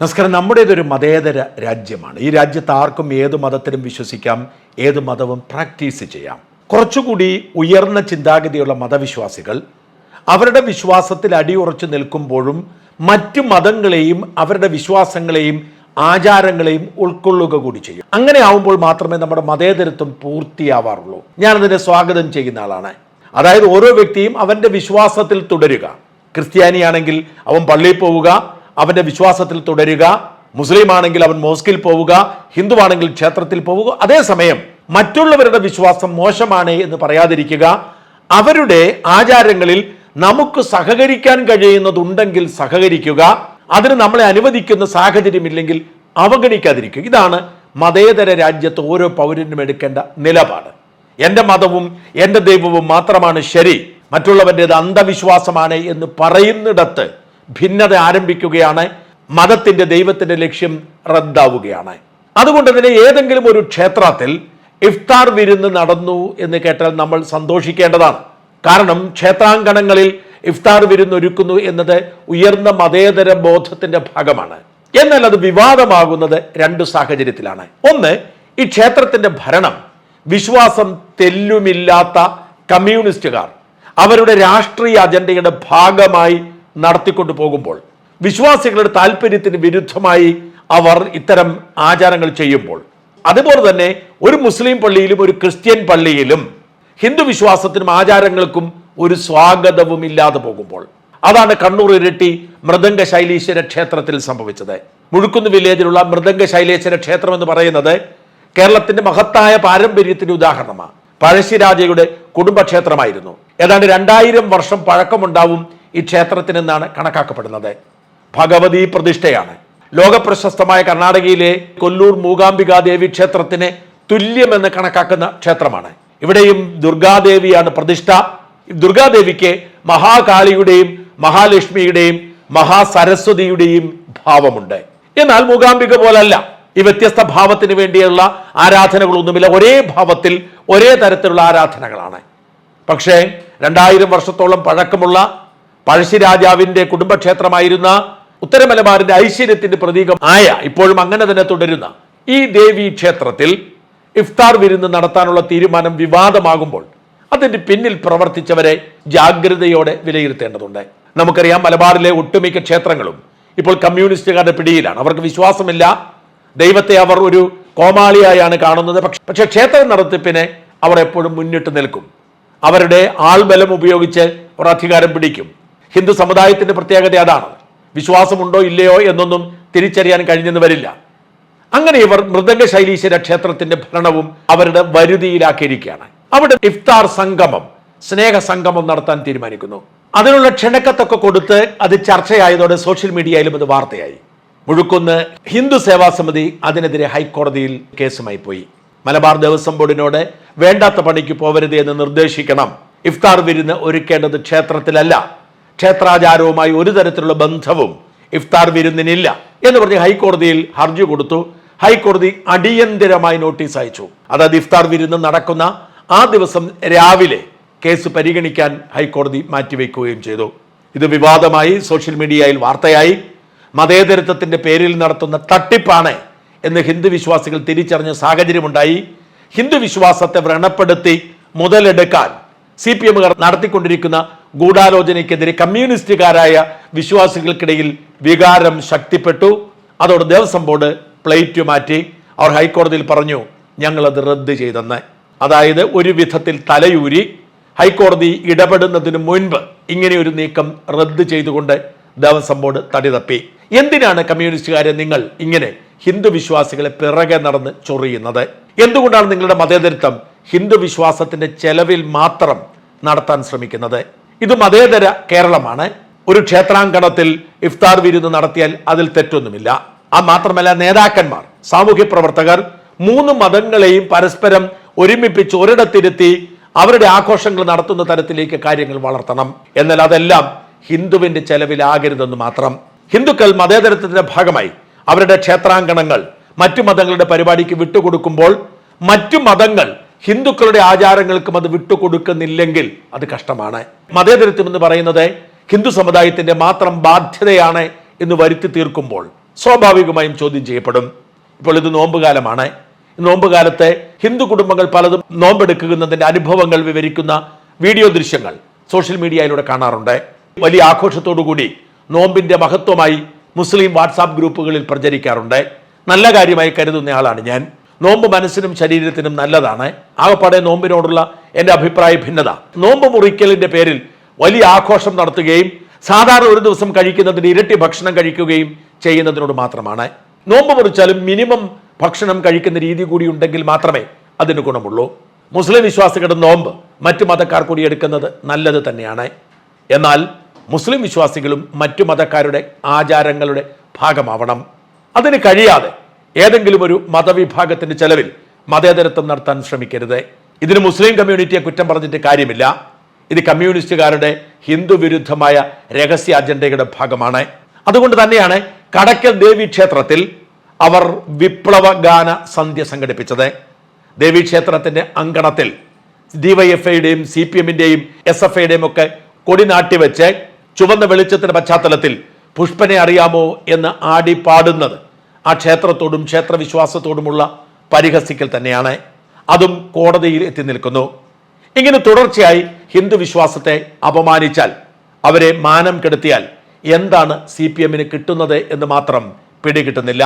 നമസ്കാരം. നമ്മുടേതൊരു മതേതര രാജ്യമാണ്. ഈ രാജ്യത്ത് ആർക്കും ഏത് മതത്തിലും വിശ്വസിക്കാം ഏത് മതവും പ്രാക്ടീസ് ചെയ്യാം. കുറച്ചുകൂടി ഉയർന്ന ചിന്താഗതിയുള്ള മതവിശ്വാസികൾ അവരുടെ വിശ്വാസത്തിൽ അടിയുറച്ചു നിൽക്കുമ്പോഴും മറ്റ് മതങ്ങളെയും അവരുടെ വിശ്വാസങ്ങളെയും ആചാരങ്ങളെയും ഉൾക്കൊള്ളുക കൂടി ചെയ്യും. അങ്ങനെ ആവുമ്പോൾ മാത്രമേ നമ്മുടെ മതേതരത്വം പൂർത്തിയാവാറുള്ളൂ. ഞാനതിനെ സ്വാഗതം ചെയ്യുന്ന ആളാണ്. അതായത് ഓരോ വ്യക്തിയും അവന്റെ വിശ്വാസത്തിൽ തുടരുക. ക്രിസ്ത്യാനിയാണെങ്കിൽ അവൻ പള്ളിയിൽ പോവുക അവന്റെ വിശ്വാസത്തിൽ തുടരുക മുസ്ലിം ആണെങ്കിൽ അവൻ മോസ്കിൽ പോവുക ഹിന്ദുവാണെങ്കിൽ ക്ഷേത്രത്തിൽ പോവുക. അതേസമയം മറ്റുള്ളവരുടെ വിശ്വാസം മോശമാണ് എന്ന് പറയാതിരിക്കുക. അവരുടെ ആചാരങ്ങളിൽ നമുക്ക് സഹകരിക്കാൻ കഴിയുന്നതുണ്ടെങ്കിൽ സഹകരിക്കുക. അതിന് നമ്മളെ അനുവദിക്കുന്ന സാഹചര്യമില്ലെങ്കിൽ അവഗണിക്കാതിരിക്കുക. ഇതാണ് മതേതര രാജ്യത്ത് ഓരോ പൗരനും എടുക്കേണ്ട നിലപാട്. എന്റെ മതവും എന്റെ ദൈവവും മാത്രമാണ് ശരി. മറ്റുള്ളവന്റേത് അന്ധവിശ്വാസമാണ് എന്ന് പറയുന്നിടത്ത് ഭിന്നത ആരംഭിക്കുകയാണ്. മതത്തിന്റെ ദൈവത്തിന്റെ ലക്ഷ്യം റദ്ദാവുകയാണ്. അതുകൊണ്ട് തന്നെ ഏതെങ്കിലും ഒരു ക്ഷേത്രത്തിൽ ഇഫ്താർ വിരുന്ന് നടന്നു എന്ന് കേട്ടാൽ നമ്മൾ സന്തോഷിക്കേണ്ടതാണ്. കാരണം ക്ഷേത്രാങ്കണങ്ങളിൽ ഇഫ്താർ വിരുന്ന് ഒരുക്കുന്നു എന്നത് ഉയർന്ന മതേതര ബോധത്തിന്റെ ഭാഗമാണ്. എന്നാൽ അത് വിവാദമാകുന്നത് രണ്ട് സാഹചര്യത്തിലാണ്. ഒന്ന് ഈ ക്ഷേത്രത്തിന്റെ ഭരണം വിശ്വാസം തെല്ലുമില്ലാത്ത കമ്മ്യൂണിസ്റ്റുകാർ അവരുടെ രാഷ്ട്രീയ അജണ്ടയുടെ ഭാഗമായി നടത്തിക്കൊണ്ടു പോകുമ്പോൾ വിശ്വാസികളുടെ താല്പര്യത്തിന് വിരുദ്ധമായി അവർ ഇത്തരം ആചാരങ്ങൾ ചെയ്യുമ്പോൾ. അതുപോലെ തന്നെ ഒരു മുസ്ലിം പള്ളിയിലും ഒരു ക്രിസ്ത്യൻ പള്ളിയിലും ഹിന്ദു വിശ്വാസത്തിനും ആചാരങ്ങൾക്കും ഒരു സ്വാഗതവും ഇല്ലാതെ പോകുമ്പോൾ. അതാണ് കണ്ണൂർ ഇരട്ടി മൃദംഗ ശൈലീശ്വര ക്ഷേത്രത്തിൽ സംഭവിച്ചത്. മുഴുക്കുന്ന് വില്ലേജിലുള്ള മൃദംഗ ശൈലേശ്വര ക്ഷേത്രം എന്ന് പറയുന്നത് കേരളത്തിന്റെ മഹത്തായ പാരമ്പര്യത്തിന്റെ ഉദാഹരണമാണ്. പഴശ്ശിരാജയുടെ കുടുംബക്ഷേത്രമായിരുന്നു. ഏതാണ്ട് രണ്ടായിരം വർഷം പഴക്കമുണ്ടാവും ഈ ക്ഷേത്രത്തിനെന്നാണ് കണക്കാക്കപ്പെടുന്നത്. ഭഗവതി പ്രതിഷ്ഠയാണ്. ലോകപ്രശസ്തമായ കർണാടകയിലെ കൊല്ലൂർ മൂകാംബികാദേവി ക്ഷേത്രത്തിന് തുല്യമെന്ന് കണക്കാക്കുന്ന ക്ഷേത്രമാണ്. ഇവിടെയും ദുർഗാദേവിയാണ് പ്രതിഷ്ഠ. ദുർഗാദേവിക്ക് മഹാകാളിയുടെയും മഹാലക്ഷ്മിയുടെയും മഹാസരസ്വതിയുടെയും ഭാവമുണ്ട്. എന്നാൽ മൂകാംബിക പോലല്ല. ഈ വ്യത്യസ്ത ഭാവത്തിന് വേണ്ടിയുള്ള ആരാധനകളൊന്നുമില്ല. ഒരേ ഭാവത്തിൽ ഒരേ തരത്തിലുള്ള ആരാധനകളാണ്. പക്ഷേ രണ്ടായിരം വർഷത്തോളം പഴക്കമുള്ള പഴശ്ശിരാജാവിന്റെ കുടുംബക്ഷേത്രമായിരുന്ന ഉത്തരമലബാറിന്റെ ഐശ്വര്യത്തിന്റെ പ്രതീകം ആയ ഇപ്പോഴും അങ്ങനെ തന്നെ തുടരുന്ന ഈ ദേവി ക്ഷേത്രത്തിൽ ഇഫ്താർ വിരുന്ന് നടത്താനുള്ള തീരുമാനം വിവാദമാകുമ്പോൾ അതിന്റെ പിന്നിൽ പ്രവർത്തിച്ചവരെ ജാഗ്രതയോടെ വിലയിരുത്തേണ്ടതുണ്ട്. നമുക്കറിയാം മലബാറിലെ ഒട്ടുമിക്ക ക്ഷേത്രങ്ങളും ഇപ്പോൾ കമ്മ്യൂണിസ്റ്റുകാരുടെ പിടിയിലാണ്. അവർക്ക് വിശ്വാസമില്ല. ദൈവത്തെ അവർ ഒരു കോമാളിയായാണ് കാണുന്നത്. പക്ഷെ പക്ഷെ ക്ഷേത്ര നടത്തിപ്പിനെ അവർ എപ്പോഴും മുന്നിട്ട് നിൽക്കും. അവരുടെ ആൾബലം ഉപയോഗിച്ച് അവർ അധികാരം പിടിക്കും. ഹിന്ദു സമുദായത്തിന്റെ പ്രത്യേകത അതാണ്. വിശ്വാസമുണ്ടോ ഇല്ലയോ എന്നൊന്നും തിരിച്ചറിയാൻ കഴിഞ്ഞെന്ന് വരില്ല. അങ്ങനെ ഇവർ മൃദംഗ ശൈലീശ്വര ക്ഷേത്രത്തിന്റെ ഭരണവും അവരുടെ വരുതിയിലാക്കിയിരിക്കുകയാണ്. അവിടെ ഇഫ്താർ സംഗമം സ്നേഹ സംഗമം നടത്താൻ തീരുമാനിക്കുന്നു. അതിനുള്ള ക്ഷണക്കത്തൊക്കെ കൊടുത്ത് അത് ചർച്ചയായതോടെ സോഷ്യൽ മീഡിയയിലും അത് വാർത്തയായി. മുഴുക്കുന്ന് ഹിന്ദു സേവാ സമിതി അതിനെതിരെ ഹൈക്കോടതിയിൽ കേസുമായി പോയി. മലബാർ ദേവസ്വം ബോർഡിനോട് വേണ്ടാത്ത പണിക്ക് പോവരുത് എന്ന് നിർദ്ദേശിക്കണം. ഇഫ്താർ വിരുന്ന് ഒരുക്കേണ്ടത് ക്ഷേത്രത്തിലല്ല. ക്ഷേത്രാചാരവുമായി ഒരു തരത്തിലുള്ള ബന്ധവും ഇഫ്താർ വിരുന്നിനില്ല എന്ന് പറഞ്ഞ് ഹൈക്കോടതിയിൽ ഹർജി കൊടുത്തു. ഹൈക്കോടതി അടിയന്തിരമായി നോട്ടീസ് അയച്ചു. അതായത് ഇഫ്താർ വിരുന്ന് നടക്കുന്ന ആ ദിവസം രാവിലെ കേസ് പരിഗണിക്കാൻ ഹൈക്കോടതി മാറ്റിവെക്കുകയും ചെയ്തു. ഇത് വിവാദമായി സോഷ്യൽ മീഡിയയിൽ വാർത്തയായി. മതേതരത്വത്തിന്റെ പേരിൽ നടത്തുന്ന തട്ടിപ്പാണ് എന്ന് ഹിന്ദു വിശ്വാസികൾ തിരിച്ചറിഞ്ഞ സാഹചര്യമുണ്ടായി. ഹിന്ദു വിശ്വാസത്തെ വ്രണപ്പെടുത്തി മുതലെടുക്കാൻ സി പി എമ്മുകാർ നടത്തിക്കൊണ്ടിരിക്കുന്ന ഗൂഢാലോചനയ്ക്കെതിരെ കമ്മ്യൂണിസ്റ്റുകാരായ വിശ്വാസികൾക്കിടയിൽ വികാരം ശക്തിപ്പെട്ടു. അതോടെ ദേവസ്വം ബോർഡ് പ്ലേറ്റ് മാറ്റി അവർ ഹൈക്കോടതിയിൽ പറഞ്ഞു ഞങ്ങളത് റദ്ദ് ചെയ്തെന്ന്. അതായത് ഒരു വിധത്തിൽ തലയൂരി ഹൈക്കോടതി ഇടപെടുന്നതിന് മുൻപ് ഇങ്ങനെ ഒരു നീക്കം റദ്ദ് ചെയ്തുകൊണ്ട് ദേവസ്വം ബോർഡ് തടി തപ്പി. എന്തിനാണ് കമ്മ്യൂണിസ്റ്റുകാരെ നിങ്ങൾ ഇങ്ങനെ ഹിന്ദു വിശ്വാസികളെ പിറകെ നടന്ന് ചൊറിയുന്നത്? എന്തുകൊണ്ടാണ് നിങ്ങളുടെ മതേതരത്വം ഹിന്ദു വിശ്വാസത്തിന്റെ ചെലവിൽ മാത്രം നടത്താൻ ശ്രമിക്കുന്നത്? ഇത് മതേതര കേരളമാണ്. ഒരു ക്ഷേത്രാങ്കണത്തിൽ ഇഫ്താർ വിരുന്ന് നടത്തിയാൽ അതിൽ തെറ്റൊന്നുമില്ല. ആ മാത്രമല്ല നേതാക്കന്മാർ സാമൂഹ്യ പ്രവർത്തകർ മൂന്ന് മതങ്ങളെയും പരസ്പരം ഒരുമിപ്പിച്ച് ഒരിടത്തിരുത്തി അവരുടെ ആഘോഷങ്ങൾ നടത്തുന്ന തരത്തിലേക്ക് കാര്യങ്ങൾ വളർത്തണം. എന്നാൽ അതെല്ലാം ഹിന്ദുവിന്റെ ചെലവിലാകരുതെന്ന് മാത്രം. ഹിന്ദുക്കൾ മതേതരത്വത്തിന്റെ ഭാഗമായി അവരുടെ ക്ഷേത്രാങ്കണങ്ങൾ മറ്റു മതങ്ങളുടെ പരിപാടിക്ക് വിട്ടുകൊടുക്കുമ്പോൾ മറ്റു മതങ്ങൾ ഹിന്ദുക്കളുടെ ആചാരങ്ങൾക്കും അത് വിട്ടുകൊടുക്കുന്നില്ലെങ്കിൽ അത് കഷ്ടമാണ്. മതേതരത്വം എന്ന് പറയുന്നത് ഹിന്ദു സമുദായത്തിന്റെ മാത്രം ബാധ്യതയാണ് എന്ന് വരുത്തി തീർക്കുമ്പോൾ സ്വാഭാവികമായും ചോദ്യം ചെയ്യപ്പെടും. ഇപ്പോൾ ഇത് നോമ്പുകാലമാണ്. നോമ്പുകാലത്തെ ഹിന്ദു കുടുംബങ്ങൾ പലതും നോമ്പെടുക്കുന്നതിന്റെ അനുഭവങ്ങൾ വിവരിക്കുന്ന വീഡിയോ ദൃശ്യങ്ങൾ സോഷ്യൽ മീഡിയയിലൂടെ കാണാറുണ്ട്. വലിയ ആഘോഷത്തോടുകൂടി നോമ്പിന്റെ മഹത്വമായി മുസ്ലിം വാട്സാപ്പ് ഗ്രൂപ്പുകളിൽ പ്രചരിക്കാറുണ്ട്. നല്ല കാര്യമായി കരുതുന്ന ആളാണ് ഞാൻ. നോമ്പ് മനസ്സിനും ശരീരത്തിനും നല്ലതാണ്. ആകപ്പാടെ നോമ്പിനോടുള്ള എന്റെ അഭിപ്രായ ഭിന്നത. നോമ്പ് മുറിക്കലിന്റെ പേരിൽ വലിയ ആഘോഷം നടത്തുകയും സാധാരണ ഒരു ദിവസം കഴിക്കുന്നതിന് ഇരട്ടി ഭക്ഷണം കഴിക്കുകയും ചെയ്യുന്നതിനോട് മാത്രമാണ്. നോമ്പ് മുറിച്ചാലും മിനിമം ഭക്ഷണം കഴിക്കുന്ന രീതി കൂടി ഉണ്ടെങ്കിൽ മാത്രമേ അതിന് ഗുണമുള്ളൂ. മുസ്ലിം വിശ്വാസികളുടെ നോമ്പ് മറ്റു മതക്കാർ കൂടി എടുക്കുന്നത് നല്ലത് തന്നെയാണ്. എന്നാൽ മുസ്ലിം വിശ്വാസികളും മറ്റു മതക്കാരുടെ ആചാരങ്ങളുടെ ഭാഗമാവണം. അതിന് കഴിയാതെ ഏതെങ്കിലും ഒരു മതവിഭാഗത്തിന്റെ ചെലവിൽ മതേതരത്വം നടത്താൻ ശ്രമിക്കരുത്. ഇതിന് മുസ്ലിം കമ്മ്യൂണിറ്റിയെ കുറ്റം പറഞ്ഞിട്ട് കാര്യമില്ല. ഇത് കമ്മ്യൂണിസ്റ്റുകാരുടെ ഹിന്ദു വിരുദ്ധമായ രഹസ്യ അജണ്ടയുടെ ഭാഗമാണ്. അതുകൊണ്ട് തന്നെയാണ് കടക്കൽ ദേവി ക്ഷേത്രത്തിൽ അവർ വിപ്ലവ ഗാന സന്ധ്യ സംഘടിപ്പിച്ചത്. ദേവി ക്ഷേത്രത്തിന്റെ അങ്കണത്തിൽ ഡിവൈഎഫ്ഐയുടെയും സി പി എമ്മിന്റെയും എസ് എഫ് ഐയുടെയും ഒക്കെ കൊടി നാട്ടിവെച്ച് ചുവന്ന വെളിച്ചത്തിന്റെ പശ്ചാത്തലത്തിൽ പുഷ്പനെ അറിയാമോ എന്ന് ആടി പാടുന്നത്. ആ ക്ഷേത്രത്തോടും ക്ഷേത്രവിശ്വാസത്തോടുമുള്ള പരിഹസിക്കൽ തന്നെയാണ്. അതും കോടതിയിൽ എത്തി നിൽക്കുന്നു. ഇങ്ങനെ തുടർച്ചയായി ഹിന്ദു വിശ്വാസത്തെ അപമാനിച്ചാൽ അവരെ മാനം കെടുത്തിയാൽ എന്താണ് സി പി എമ്മിന് കിട്ടുന്നത് എന്ന് മാത്രം പിടികിട്ടുന്നില്ല.